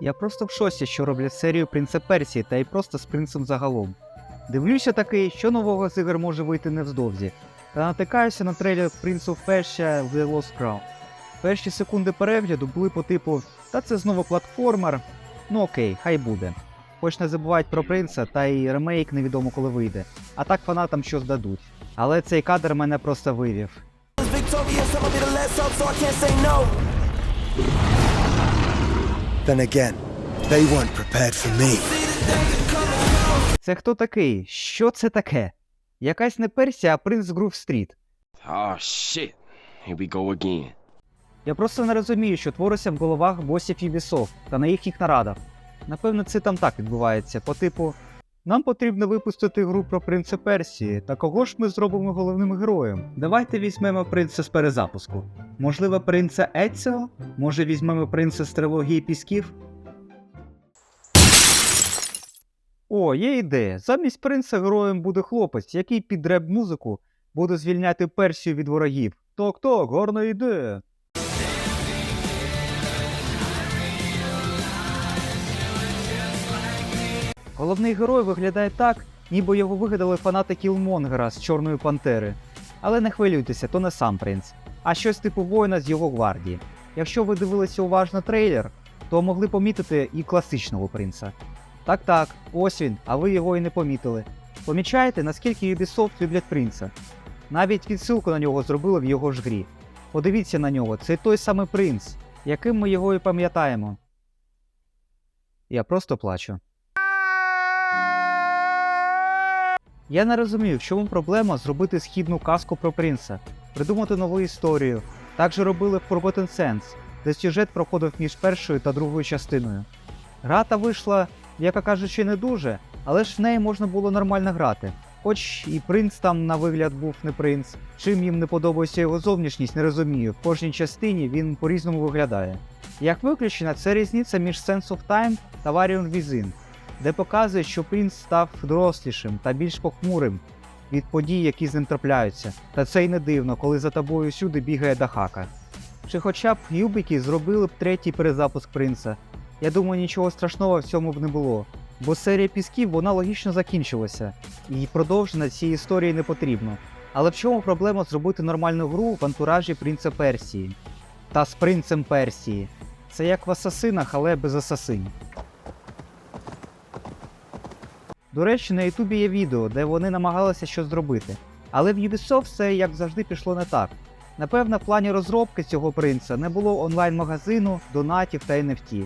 Я просто в шоці, що роблять серію Принца Персії та й просто з принцем загалом. Дивлюся таки, що нового з ігор може вийти невздовзі, та натикаюся на трейлер Принцу Персія The Lost Crown. Перші секунди перегляду були по типу, та це знову платформер. Ну окей, хай буде. Хоч не забувають про принца, та й ремейк невідомо коли вийде. А так фанатам що здадуть. Але цей кадр мене просто вивів. Then again, they weren't prepared for me. Це хто такий? Що це таке? Якась не Персія, а принц Грув Стріт. Oh shit. Here we go again. Я просто не розумію, що твориться в головах босів Ubisoft та на їхніх нарадах. Напевно, це там так відбувається, по типу. Нам потрібно випустити гру про принца Персії, та кого ж ми зробимо головним героєм? Давайте візьмемо принца з перезапуску. Можливо, принца Еціо? Може візьмемо принца з трилогії Пісків? О, є ідея. Замість принца героєм буде хлопець, який під реп музику буде звільняти Персію від ворогів. Ток-ток, гарна ідея. Головний герой виглядає так, ніби його вигадали фанати Кілмонгера з Чорної Пантери. Але не хвилюйтеся, то не сам принц, а щось типу воїна з його гвардії. Якщо ви дивилися уважно трейлер, то могли помітити і класичного принца. Так так, ось він, а ви його і не помітили. Помічаєте, наскільки Ubisoft люблять принца? Навіть відсилку на нього зробили в його ж грі. Подивіться на нього, це той самий принц, яким ми його і пам'ятаємо. Я просто плачу. Я не розумію, в чому проблема зробити східну казку про принца, придумати нову історію. Так же робили в Forgotten Sands, де сюжет проходив між першою та другою частиною. Гра та вийшла, яка кажучи, не дуже, але ж в неї можна було нормально грати. Хоч і принц там на вигляд був не принц. Чим їм не подобається його зовнішність, не розумію. В кожній частині він по-різному виглядає. Як виключена, це різниця між Sense of Time та Variant Within, де показує, що принц став дорослішим та більш похмурим від подій, які з ним трапляються. Та це й не дивно, коли за тобою всюди бігає Дахака. Чи хоча б Юбіки зробили б третій перезапуск принца. Я думаю, нічого страшного в цьому б не було. Бо серія пісків вона логічно закінчилася, і продовження цієї історії не потрібно. Але в чому проблема зробити нормальну гру в антуражі принца Персії? Та з принцем Персії. Це як в асасинах, але без асасинів. До речі, на Ютубі є відео, де вони намагалися щось зробити. Але в Ubisoft все, як завжди, пішло не так. Напевно, в плані розробки цього принца не було онлайн-магазину, донатів та NFT.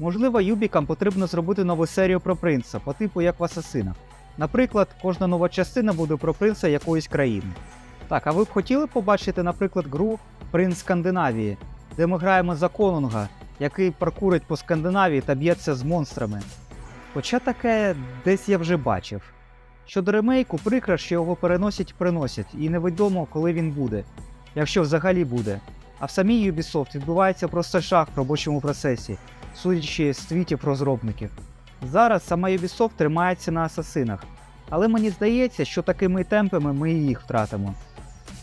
Можливо, Юбікам потрібно зробити нову серію про принца, по типу як в Асасинах. Наприклад, кожна нова частина буде про принца якоїсь країни. Так, а ви б хотіли побачити, наприклад, гру Принц Скандинавії, де ми граємо за Конунга, який паркурить по Скандинавії та б'ється з монстрами. Хоча таке десь я вже бачив. Щодо ремейку, прикро, що його переносять приносять, і невідомо, коли він буде, якщо взагалі буде. А в самій Ubisoft відбувається просто шах в робочому процесі, судячи з твітів розробників. Зараз сама Ubisoft тримається на асасинах, але мені здається, що такими темпами ми і їх втратимо.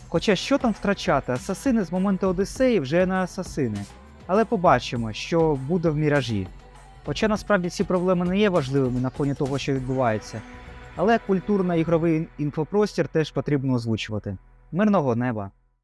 Хоча що там втрачати, асасини з моменту Одіссеї вже не асасини. Але побачимо, що буде в міражі. Хоча насправді ці проблеми не є важливими на фоні того, що відбувається. Але культурно-ігровий інфопростір теж потрібно озвучувати. Мирного неба!